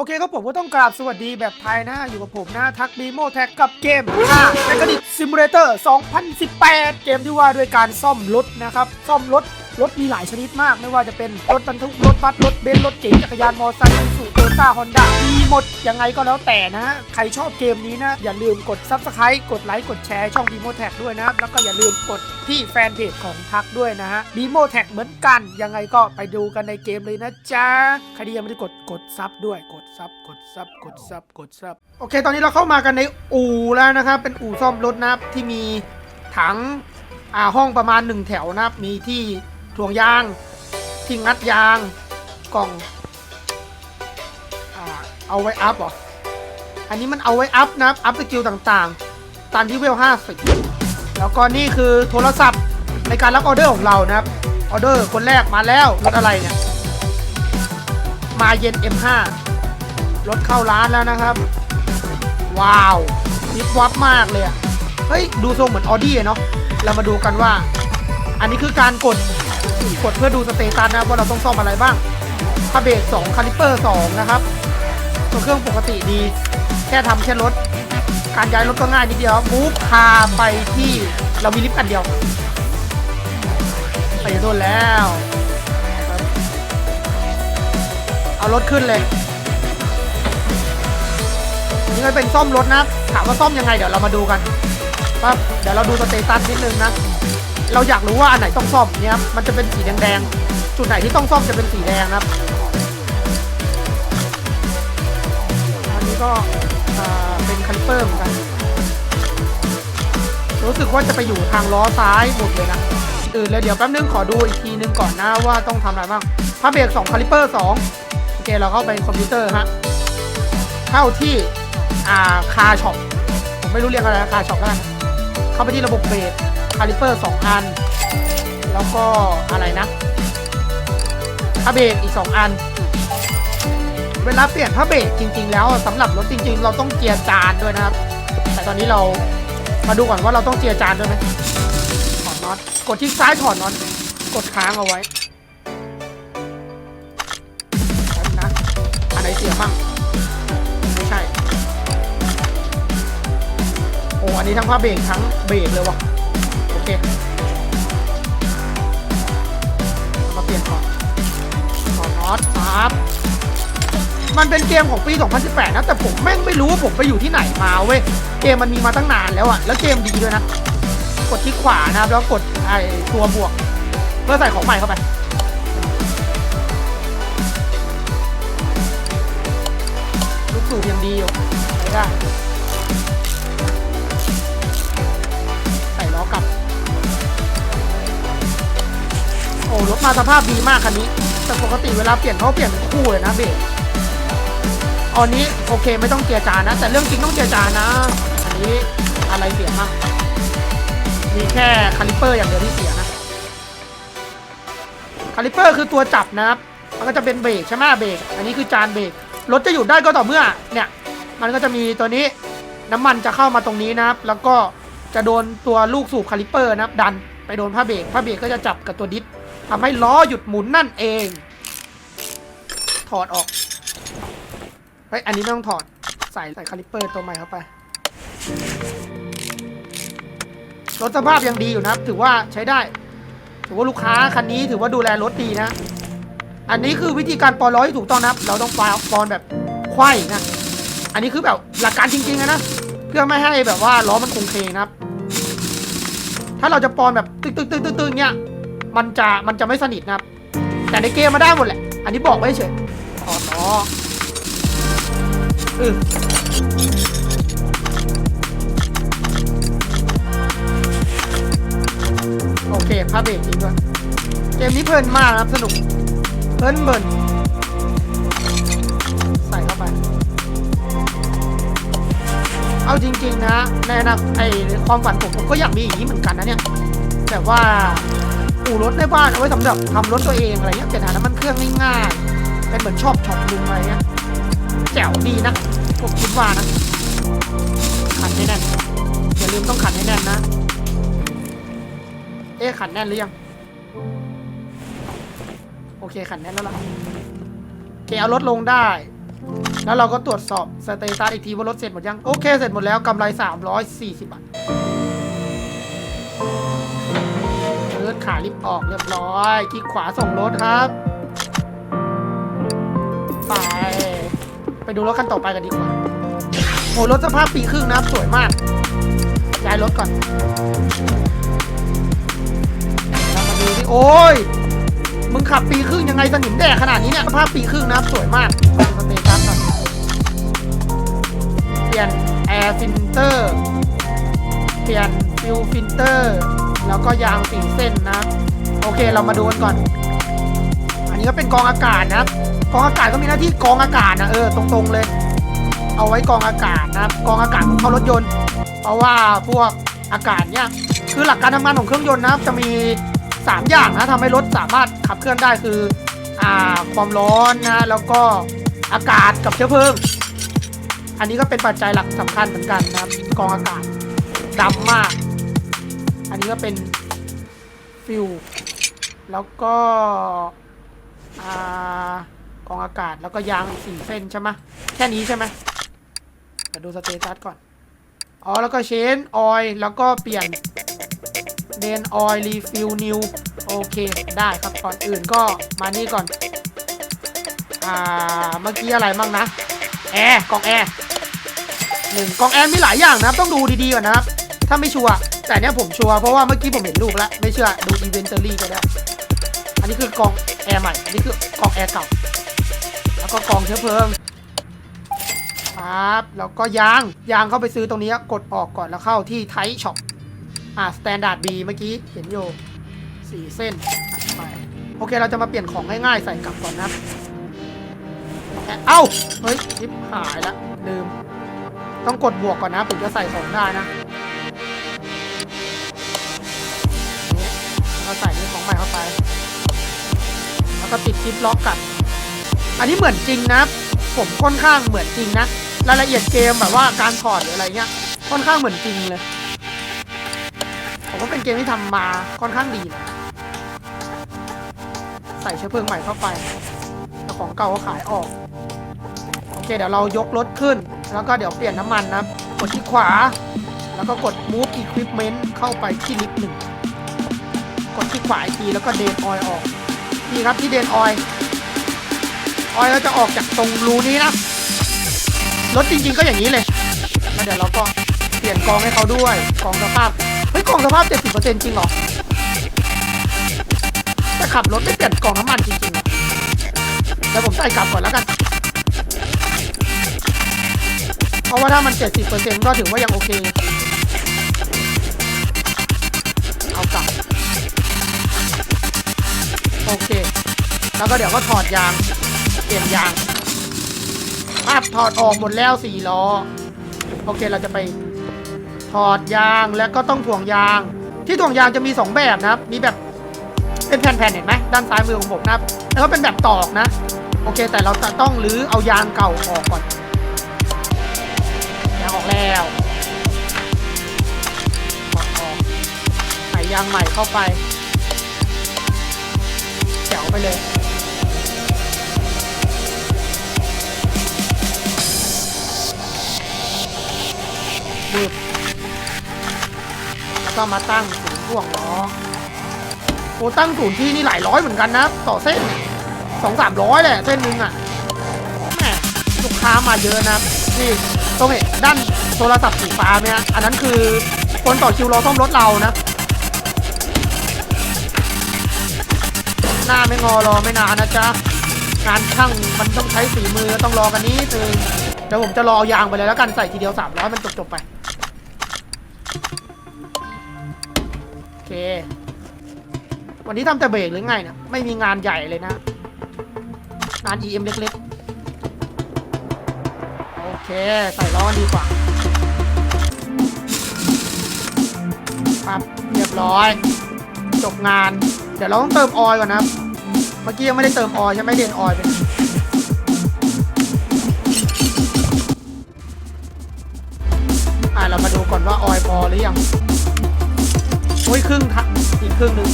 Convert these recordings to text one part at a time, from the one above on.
โอเคครับผมก็ต้องกราบสวัสดีแบบไทยนะ อยู่กับผมนะทักบีโมแท็กกับเกมค่ะแมกนิกซิมูเลเตอร์2018 เกมที่ว่าด้วยการซ่อมรถนะครับ ซ่อมรถ รถมีหลายชนิดมาก ไม่ว่าจะเป็นรถบรรทุก รถบัส รถเบนซ์ รถเก๋งจักรยานมอเตอร์ไซค์สูโต้าฮอนด้ามีหมดยังไงก็แล้วแต่นะฮะ ใครชอบเกมนี้นะ อย่าลืมกด Subscribe กดไลค์ กดแชร์ช่อง b ีโมแท็กด้วยนะครับแล้วก็อย่าลืมกดที่แฟนเพจของทักด้วยนะฮะ b ีโมแท็กเหมือนกัน ยังไงก็ไปดูกันในเกมเลยนะจ๊ะใครที่ยังไม่ได้กดกดซับด้วยกดซับกดซับกดซับกดซับโอเค ตอนนี้เราเข้ามากันในอู่แล้วนะครับ เป็นอู่ซ่อมรถนะครับที่มีถังอ่าห้องประมาณหนึ่งแถวนะครับ มีที่ถ่วงยาง ที่งัดยาง กล่อง เอาไว้อัพเหรอ อันนี้มันเอาไว้อัพนะครับอัพสกิลต่างๆตันที่เวล50แล้วก็นี่คือโทรศัพท์ในการรับออเดอร์ของเรานะครับ ออเดอร์คนแรกมาแล้วรถอะไรเนี่ย มาเย็น M5 รถเข้าร้านแล้วนะครับ ว้าววิบวับมากเลยอะเฮ้ย ดูทรงเหมือนออดี้เนาะ เรามาดูกันว่า อันนี้คือการกด กดเพื่อดูสเตตัสนะครับว่าเราต้องซ่อมอะไรบ้างพาเบรก2คาลิเปอร์ 2 นะครับ ตัวเครื่องปกติดี แค่ทำแค่รถ การย้ายรถก็ง่ายนิดเดียวมูฟคาไปที่เรามีลิฟต์อันเดียวไปโดนแล้ว เอารถขึ้นเลยนี่ก็เป็นซ่อมรถนะ ถามว่าซ่อมยังไงเดี๋ยวเรามาดูกันปั๊บเดี๋ยวเราดูสเตตัสนิดนึงนะ เราอยากรู้ว่าอันไหนต้องซ่อมเนี่ยครับมันจะเป็นสีแดงๆ จุดไหนที่ต้องซ่อมจะเป็นสีแดงนะครับ คันเปอร์เหมือนกัน รู้สึกว่าจะไปอยู่ทางล้อซ้ายหมดเลยนะอื่นเลยเดี๋ยวแป๊บนึงขอดูอีกทีนึงก่อนนะว่าต้องทำอะไรบ้างพาเบรก2คาลิเปอร์2โอเคเราเข้าไปคอมพิวเตอร์ฮะเข้าที่อ่าคาช็อปผมไม่รู้เรียกอะไรคาช็อปแล้วกันเข้าไปที่ระบบเบรกคาลิเปอร์2อัน แล้วก็อะไรนะผ้าเบรกอีก 2 อัน เวลาเปลี่ยนผ้าเบรกจริง ๆ แล้วสำหรับรถจริง ๆ เราต้องเจียจานด้วยนะครับ แต่ตอนนี้เรามาดูก่อนว่าเราต้องเจียจานด้วยไหมถอดน็อตกดที่ซ้ายถอดน็อตกดค้างเอาไว้แป๊บนะอันไหนเสียบ้างไม่ใช่โอ้อันนี้ทั้งผ้าเบรกทั้งเบรกเลยวะโอเคมาเปลี่ยนก่อนถอดน็อตปั๊บ มันเป็นเกมของปี 2018 นะ แต่ผมแม่งไม่รู้ว่าผมไปอยู่ที่ไหนมาเว้ย เกมมันมีมาตั้งนานแล้วอะแล้วเกมดีด้วยนะ กดที่ขวานะครับ แล้วกดไอ้ตัวบวก เพื่อใส่ของใหม่เข้าไป ลูกสูบยังดีอยู่ได้ใส่ล้อกลับ โอ้รถมาสภาพดีมากคันนี้ แต่ปกติเวลาเปลี่ยนเขาเปลี่ยนเป็นคู่เลยนะเบรก อันนี้โอเคไม่ต้องเจียจานนะ แต่เรื่องจริงต้องเจียจานนะอันนี้อะไรเสียบ้างมีแค่คาลิเปอร์อย่างเดียวที่เสียนะคาลิเปอร์คือตัวจับนะครับ มันก็จะเป็นเบรกใช่ไหมเบรกอันนี้คือจานเบรกรถจะหยุดได้ก็ต่อเมื่อเนี่ย มันก็จะมีตัวนี้น้ำมันจะเข้ามาตรงนี้นะครับ แล้วก็จะโดนตัวลูกสูบคาลิเปอร์นะครับ ดันไปโดนผ้าเบรกผ้าเบรกก็จะจับกับตัวดิสทำให้ล้อหยุดหมุนนั่นเอง ถอดออก เฮ้ย อันนี้ไม่ต้องถอด ใส่ใส่คาลิเปอร์ตัวใหม่เข้าไป รถสภาพยังดีอยู่นะครับ ถือว่าใช้ได้ ถือว่าลูกค้าคันนี้ถือว่าดูแลรถดีนะ อันนี้คือวิธีการปอนล้อที่ถูกต้องนะครับ เราต้องปอนปอนแบบไขว้นะ อันนี้คือแบบหลักการจริงๆนะ เพื่อไม่ให้แบบว่าล้อมันคงเคงนะครับ ถ้าเราจะปอนแบบตึกตึกตึกตึกตึกเนี่ยมันจะมันจะไม่สนิทนะครับ แต่ในเกมมาได้หมดแหละ อันนี้บอกไว้เฉยถอดล้อเออ โอเคภาพเบรกจริงด้วยเกมนี้เพลินมากนะครับสนุก เพลินเบินใส่เข้าไป เอาจริง ๆ นะ ในอนาคตไอความฝันผมผมก็อยากมีอย่างนี้เหมือนกันนะเนี่ย แต่ว่าอู่รถในบ้านเอาไว้สำหรับทำรถตัวเองอะไรเงี้ยเป็นหาน้ำมันเครื่องง่ายๆเป็นเหมือนชอบช็อปลุงอะไรเงี้ย แจ๋วดีนะผมคิดว่านะ ขันให้แน่น อย่าลืมต้องขันให้แน่นนะ เอ๊ะขันแน่นหรือยัง โอเคขันแน่นแล้วล่ะโอเคเอารถลงได้ แล้วเราก็ตรวจสอบสเตตัสอีกทีว่ารถเสร็จหมดยัง โอเคเสร็จหมดแล้วกำไร 340 บาทเลิดขาลิฟต์ออกเรียบร้อย คลิกขวาส่งรถครับไป ไปดูรถคันต่อไปกันดีกว่าโอ้รถสภาพปีครึ่งนะครับสวยมากย้ายรถก่อนเรามาดูที่โอ้ยมึงขับปีครึ่งยังไงสนิมแดกขนาดนี้เนี่ยสภาพปีครึ่งนะครับสวยมากสเตตัสก่อนเปลี่ยนแอร์ฟิลเตอร์เปลี่ยนฟิลฟิลเตอร์แล้วก็ยางสีเส้นนะ โอเคเรามาดูกันก่อน นนี้ก็เป็นกองอากาศนะครับ กองอากาศก็มีหน้าที่กองอากาศนะเออตรงๆเลย เอาไว้กองอากาศนะครับกองอากาศของเข้ารถยนต์ เพราะว่าพวกอากาศเนี่ยคือหลักการทำงานของเครื่องยนต์นะครับ จะมี 3 อย่างนะทำให้รถสามารถขับเคลื่อนได้คืออ่าความร้อนนะแล้วก็อากาศกับเชื้อเพลิง อันนี้ก็เป็นปัจจัยหลักสำคัญเหมือนกันนะครับ กองอากาศดำมาก อันนี้ก็เป็นฟิวแล้วก็ กองอากาศแล้วก็ยางอีกสี่เส้นใช่ไหมแค่นี้ใช่ไหมเดี๋ยวดูสเตตัสก่อน อ๋อ แล้วก็เชนออยแล้วก็เปลี่ยนเดนออยรีฟิลนิวโอเค ได้ครับ ก่อนอื่นก็มานี่ก่อน อ่า เมื่อกี้อะไรบ้างนะ แอร์กล่องแอร์หนึ่งกล่องแอร์มีหลายอย่างนะครับ ต้องดูดีๆก่อนนะครับ ถ้าไม่ชัวร์แต่เนี้ยผมชัวร์เพราะว่าเมื่อกี้ผมเห็นรูปแล้ว ไม่เชื่อดูอีเวนต์เจอรี่ก็ได้ อันนี้คือกล่องแอร์ใหม่ อันนี้คือกล่องแอร์เก่า แล้วก็กล่องเชื้อเพลิงครับแล้วก็ยาง ยางเข้าไปซื้อตรงนี้กดออกก่อนแล้วเข้าที่ไทช็อปอ่าสแตนดาร์ดบีเมื่อกี้เห็นอยู่สี่เส้นไปโอเคเราจะมาเปลี่ยนของง่ายๆใส่กลับก่อนนะเอ้า เฮ้ยชิปหายละลืม ต้องกดบวกก่อนนะถึงจะใส่ของได้นะเราใส่นี่ของใหม่ ก็ติดชิปล็อกกันอันนี้เหมือนจริงนะ ผมค่อนข้างเหมือนจริงนะรายละเอียดเกมแบบว่าการถอดหรืออะไรเงี้ย ค่อนข้างเหมือนจริงเลย ผมว่าเป็นเกมที่ทำมาค่อนข้างดีนะใส่เชื้อเพลิงใหม่เข้าไปแต่ของเก่าก็ขายออกโอเคเดี๋ยวเรายกรถขึ้น แล้วก็เดี๋ยวเปลี่ยนน้ำมันนะกดที่ขวา แล้วก็กด move equipment เข้าไปที่ลิฟต์หนึ่งกดที่ขวาอีกทีแล้วก็เดนออยออก นี่ครับที่เดนออยออยเราจะออกจากตรงรูนี้นะรถจริงๆก็อย่างนี้เลยแล้วเดี๋ยวเราก็เปลี่ยนกองให้เขาด้วยกองสภาพเฮ้ยกองสภาพ 70%จริงเหรอแต่ขับรถไม่เปลี่ยนกองน้ำมันจริงๆอะเดี๋ยวผมใส่กลับก่อนแล้วกัน เพราะว่าถ้ามัน 70%ก็ถือว่ายังโอเคเอากลับโอเค แล้วก็เดี๋ยวก็ถอดยาง เปลี่ยนยางภาพถอดออกหมดแล้วสี่ล้อ โอเคเราจะไปถอดยางแล้วก็ต้องถ่วงยาง ที่ถ่วงยางจะมี 2 แบบนะครับ มีแบบเป็นแผ่นๆเห็นไหมด้านซ้ายมือของผมนะครับแล้วก็เป็นแบบตอกนะ โอเค แต่เราจะต้องรื้อเอายางเก่าออกก่อนยางออกแล้วอออกใส่ยางใหม่เข้าไปแจ๋วไปเลย บึบแล้วก็มาตั้งศูนย์พ่วงล้อโอ้ตั้งศูนย์ที่นี่หลายร้อยเหมือนกันนะ ต่อเส้นสองสามร้อยแหละเส้นหนึ่งอะแหมลูกค้ามาเยอะนะนี่ตรงเห็นด้านโทรศัพท์สีฟ้าเนี่ยอันนั้นคือคนต่อคิวรอซ่อมรถเรานะ หน้าไม่งอรอไม่นานนะจ๊ะงานช่างมันต้องใช้ฝีมือต้องรอกันนี้นึงเดี๋ยวผมจะรอยางไปเลยแล้วกันใส่ทีเดียว300มันจบๆไป เค วันนี้ทำแต่เบรกหรือไงเนี่ยไม่มีงานใหญ่เลยนะ งาน EM เล็กๆ โอเค ใส่ล้อดีกว่าครับเรียบร้อย จบงาน เดี๋ยวเราต้องเติมออยก่อนนะครับ เมื่อกี้ยังไม่ได้เติมออยใช่ไหมเดนออยล์เป็นอ่าเรามาดูก่อนว่าออยพอหรือยัง อ้ยครึ่งทักอีกครึ่งหนึ่ง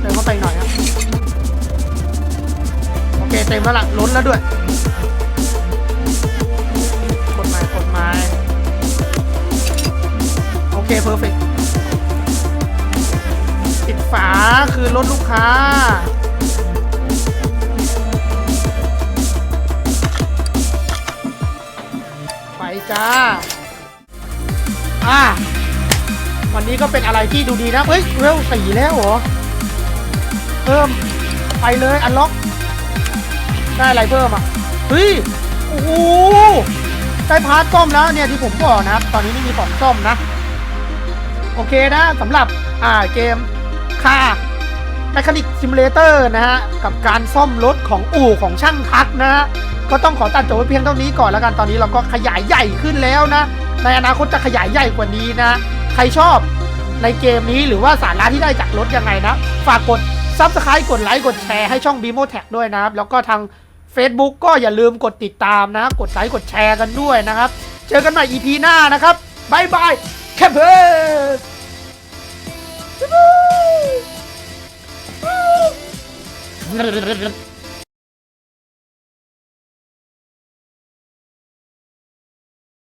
เติมเข้าไปหน่อยครับ โอเคเต็มแล้วล่ะล้นแล้วด้วยกดไม้กดไม้โอเคเพอร์เฟกปิดฝาคือรถลูกค้าไปจ้า อ่าวันนี้ก็เป็นอะไรที่ดูดีนะ เฮ้ยเวลสี่แล้วเหรอ เพิ่ม ไปเลย อันล็อก ได้อะไรเพิ่มอะ เฮ้ย โอ้โห ได้พาร์ทซ่อมแล้วเนี่ยที่ผมบอกนะครับตอนนี้ไม่มีของซ่อมนะ โอเคนะสำหรับ อ่า เกมค่า m มค h นิกซิมูเลเตอร์นะฮะ กับการซ่อมรถของอู่ของช่างทักนะฮะ ก็ต้องขอตัดจบไว้เพียงเท่านี้ก่อนแล้วกัน ตอนนี้เราก็ขยายใหญ่ขึ้นแล้วนะ ในอนาคตจะขยายใหญ่กว่านี้นะ ใครชอบในเกมนี้หรือว่าสาระที่ได้จากรถยังไงนะ ฝากกด Subscribe กดไลค์กดแชร์ให้ช่อง b ีโมแท็กด้วยนะครับ แล้วก็ทาง Facebook ก็อย่าลืมกดติดตามนะกดไลค์กดแชร์กันด้วยนะครับ เจอกันใหม่ EP หน้านะครับบายบายแคปเพิร์